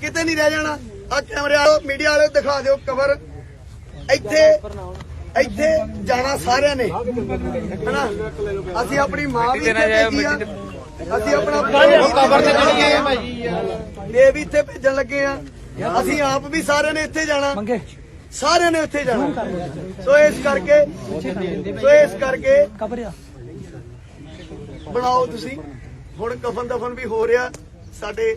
ਕਿਤੇ ਨਹੀਂ ਰਹਿ ਜਾਣਾ। ਆ ਕੈਮਰੇ ਵਾਲੋ ਮੀਡੀਆ ਵਾਲੇ ਦਿਖਾ ਦਿਓ ਕਵਰ ਇੱਥੇ ਇੱਥੇ ਜਾਣਾ ਸਾਰਿਆਂ ਨੇ। ਹਨਾ? ਅਸੀਂ ਆਪਣੀ ਮਾਂ ਵੀ ਇੱਥੇ ਭੇਜੀ ਆ। ਅਸੀਂ ਆਪਣਾ ਕਵਰ ਤੇ ਚੜ ਗਏ ਭਾਈ। ਇਹ ਵੀ ਇੱਥੇ ਭੇਜਣ ਲੱਗੇ ਆ। ਅਸੀਂ ਆਪ ਵੀ ਸਾਰਿਆਂ ਨੇ ਇੱਥੇ ਜਾਣਾ। ਸਾਰਿਆਂ ਨੇ ਇੱਥੇ ਜਾਣਾ। ਸੋ ਇਸ ਕਰਕੇ ਸੋ ਇਸ ਕਰਕੇ ਕਬਰਿਆ ਬਣਾਓ ਤੁਸੀਂ। ਹੁਣ ਕਫਨ ਦਫਨ ਵੀ ਹੋ ਰਿਹਾ ਸਾਡੇ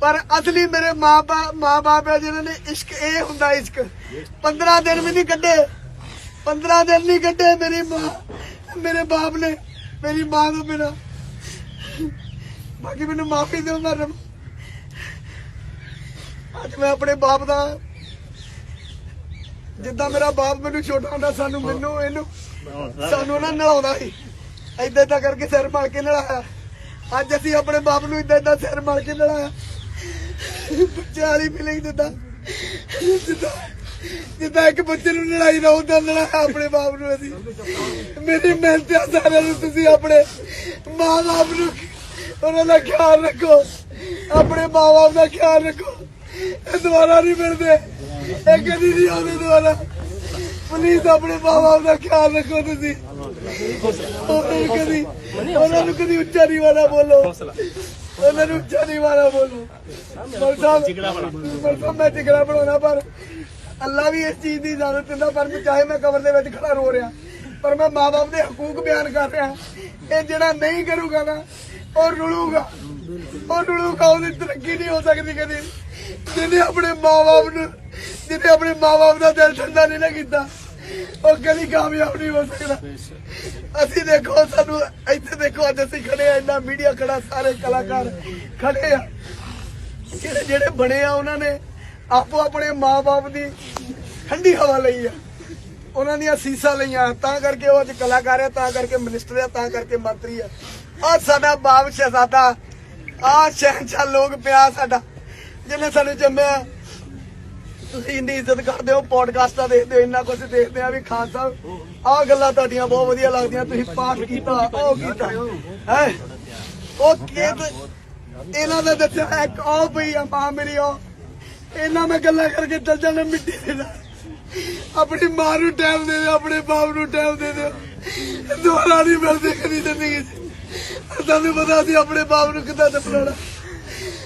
ਪਰ ਅਸਲੀ ਮੇਰੇ ਮਾਪਾ ਮਾਪੇ ਆ ਜਿਹਨਾਂ ਨੇ ਇਸ਼ਕ, ਇਹ ਹੁੰਦਾ ਇਸ਼ਕ। 15 ਦਿਨ ਵੀ ਨਹੀਂ ਕੱਢੇ। 15 ਦਿਨ ਨਹੀਂ ਕੱਢੇ ਮੇਰੀ ਮਾਂ। ਮੇਰੇ ਬਾਪ ਨੇ, ਮੇਰੀ ਮਾਂ ਤੋਂ ਬਿਨਾ। ਬਾਕੀ ਮੈਨੂੰ ਮਾਫੀ ਦਿਓ ਮੈਂ ਅੱਜ ਮੈਂ ਆਪਣੇ ਬਾਪ ਦਾ ਜਿੱਦਾਂ ਮੇਰਾ ਬਾਪ ਮੈਨੂੰ ਛੋਟਾ ਹੁੰਦਾ, ਸਾਨੂੰ ਮੈਨੂੰ, ਇਹਨੂੰ ਸਾਨੂੰ ਨਾ ਨਲਾਉਂਦਾ ਸੀ। ਏਦਾਂ ਏਦਾਂ ਕਰਕੇ ਸਿਰ ਮਲ ਕੇ ਨਲਾਇਆ ਅੱਜ ਅਸੀਂ ਆਪਣੇ ਬਾਪ ਨੂੰ ਏਦਾਂ ਏਦਾਂ ਸਿਰ ਮਲ ਕੇ ਨਲਾਇਆ ਬੱਚਿਆਂ ਫੀਲਿੰਗ ਦਿੰਦਾ ਜਿੱਦਾਂ ਜਿੱਦਾਂ ਇੱਕ ਬੱਚੇ ਨੂੰ ਲੜਾਈ ਨਾ ਹੁੰਦਾ ਲੜਾਇਆ ਆਪਣੇ ਬਾਪ ਨੂੰ ਅਸੀਂ। ਮੇਰੀ ਮਿਹਨਤ ਆ, ਸਾਰਿਆਂ ਨੂੰ ਤੁਸੀਂ ਆਪਣੇ ਮਾਂ ਬਾਪ ਨੂੰ ਉਹਨਾਂ ਦਾ ਖਿਆਲ ਰੱਖੋ। ਆਪਣੇ ਮਾਂ ਬਾਪ ਦਾ ਖਿਆਲ ਰੱਖੋ। ਇਹ ਦੁਬਾਰਾ ਨਹੀਂ ਮਿਲਦੇ। ਇਹ ਕਦੀ ਨਹੀਂ ਆਉਂਦੇ ਦੁਬਾਰਾ। ਪਲੀਜ਼ ਆਪਣੇ ਮਾਂ ਬਾਪ ਦਾ ਖਿਆਲ ਰੱਖੋ ਤੁਸੀਂ। ਉਹਨਾਂ ਨੂੰ ਕਦੀ ਉਹਨਾਂ ਨੂੰ ਕਦੀ ਉੱਚਾ ਨਹੀਂ ਵਾਲਾ ਬੋਲੋ। ਉਹਨਾਂ ਨੂੰ ਨਹੀਂ ਵਾਲਾ ਬੋਲੋ। ਮਰ ਸਾਹਿਬ ਮੈਂ ਟਿਕੜਾ ਬਣਾਉਣਾ ਪਰ ਅੱਲਾ ਵੀ ਇਸ ਚੀਜ਼ ਦੀ ਇਜਾਜ਼ਤ ਦਿੰਦਾ ਪਰ ਮੈਂ ਚਾਹੇ ਮੈਂ ਕਬਰ ਦੇ ਵਿੱਚ ਖੜਾ ਰੋ ਰਿਹਾ ਪਰ ਮੈਂ ਮਾਂ-ਬਾਪ ਦੇ ਹਕੂਕ ਬਿਆਨ ਕਰ ਰਿਹਾ। ਇਹ ਜਿਹੜਾ ਨਹੀਂ ਕਰੂਗਾ ਨਾ ਉਹ ਰੁਲੂਗਾ। ਉਹ ਰੁਲੂਗਾ ਉਹਦੀ ਤਰੱਕੀ ਨਹੀਂ ਹੋ ਸਕਦੀ ਕਦੇ। ਜਿਹਨੇ ਆਪਣੇ ਮਾਂ-ਬਾਪ ਨੂੰ ਜਿਹਨੇ ਆਪਣੇ ਮਾਂ-ਬਾਪ ਦਾ ਦਿਲ ਠੰਡਾ ਨਹੀਂ ਨਾ ਕੀਤਾ ਉਹ ਕਦੀ ਕਾਮਯਾਬ ਨਹੀਂ ਹੋ ਸਕਦਾ। ਅਸੀਂ ਦੇਖੋ ਸਾਨੂੰ ਅੱਜ ਅਸੀਂ ਖੜੇ ਆ, ਇੰਨਾ ਮੀਡੀਆ ਖੜਾ, ਸਾਰੇ ਕਲਾਕਾਰ ਖੜੇ ਆ। ਜਿਹੜੇ ਜਿਹੜੇ ਬਣੇ ਆ, ਉਹਨਾਂ ਨੇ ਆਪੋ ਆਪਣੇ ਮਾਪੇ ਦੀ ਠੰਡੀ ਹਵਾ ਲਈ ਆ। ਉਹਨਾਂ ਦੀਆਂ ਸੀਸਾਂ ਲਈਆਂ। ਤਾਂ ਕਰਕੇ ਉਹ ਅੱਜ ਕਲਾਕਾਰ ਆ, ਤਾਂ ਕਰਕੇ ਮਿਨਿਸਟਰ ਆ, ਤਾਂ ਕਰਕੇ ਮੰਤਰੀ ਆ। ਆ ਸਾਡਾ ਬਾਪ ਸ਼ਹਿਜ਼ਾਦਾ ਆ ਸ਼ਹਿਨशाह ਲੋਕ ਪਿਆ ਸਾਡਾ, ਜਿਹਨੇ ਸਾਨੂੰ ਜੰਮਿਆ ਤੁਸੀਂ ਇੰਨੀ ਇੱਜ਼ਤ ਕਰਦੇ ਹੋ, ਪੋਡਕਾਸਟਾਂ ਦੇਖਦੇ ਹੋ, ਇੰਨਾ ਕੁਝ ਦੇਖਦੇ ਆ ਵੀ ਖਾਨ ਸਾਹਿਬ, ਆਹ ਗੱਲਾਂ ਤੁਹਾਡੀਆਂ ਬਹੁਤ ਵਧੀਆ ਲੱਗਦੀਆਂ, ਤੁਸੀਂ ਪਾਠ ਕੀਤਾ, ਉਹ ਕੀਤਾ। ਹੈ? ਉਹ ਖੇਤ ਇਹਨਾਂ ਦਾ ਦੱਸਿਆ ਇੱਕ, ਉਹ ਪਈ ਆ ਮਾਂ ਮੇਰੀ ਉਹ ਇਹਨਾਂ ਮੈਂ ਗੱਲਾਂ ਕਰਕੇ ਚੱਲ ਜਾਣਾ ਮਿੱਟੀ ਦੇ ਨਾਲ। ਆਪਣੀ ਮਾਂ ਨੂੰ ਟਾਈਮ ਦੇ ਦਿਓ, ਆਪਣੇ ਬਾਪ ਨੂੰ ਟਾਈਮ ਦੇ ਦਿਓ। ਦੁਬਾਰਾ ਨਹੀਂ ਮਿਲਦੇ, ਕਦੀ ਜ਼ਿੰਦਗੀ 'ਚ। ਤੁਹਾਨੂੰ ਪਤਾ ਸੀ ਆਪਣੇ ਬਾਪ ਨੂੰ ਕਿੱਦਾਂ ਦਫਨਾਉਣਾ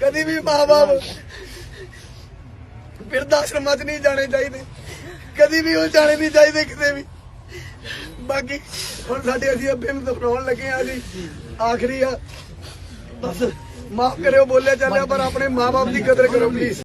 ਕਦੀ ਵੀ ਮਾਂ-ਬਾਪ ਬਿਰਧ ਆਸ਼ਰਮਾਂ 'ਚ ਨਹੀਂ ਜਾਣੇ ਚਾਹੀਦੇ। ਕਦੀ ਵੀ ਉਹ ਜਾਣੇ ਨਹੀਂ ਚਾਹੀਦੇ ਕਿਤੇ ਵੀ। ਬਾਕੀ ਹੁਣ ਸਾਡੇ ਅਸੀਂ ਅੱਬੇ ਨੂੰ ਦਫਨਾਉਣ ਲੱਗੇ ਆ ਜੀ। ਆਖਰੀ ਆ। ਬਸ ਮਾਫ ਕਰਿਓ, ਬੋਲਿਆ ਚੱਲਿਆ, ਪਰ ਆਪਣੇ ਮਾਪੇ ਦੀ ਕਦਰ ਕਰੋ ਪਲੀਜ਼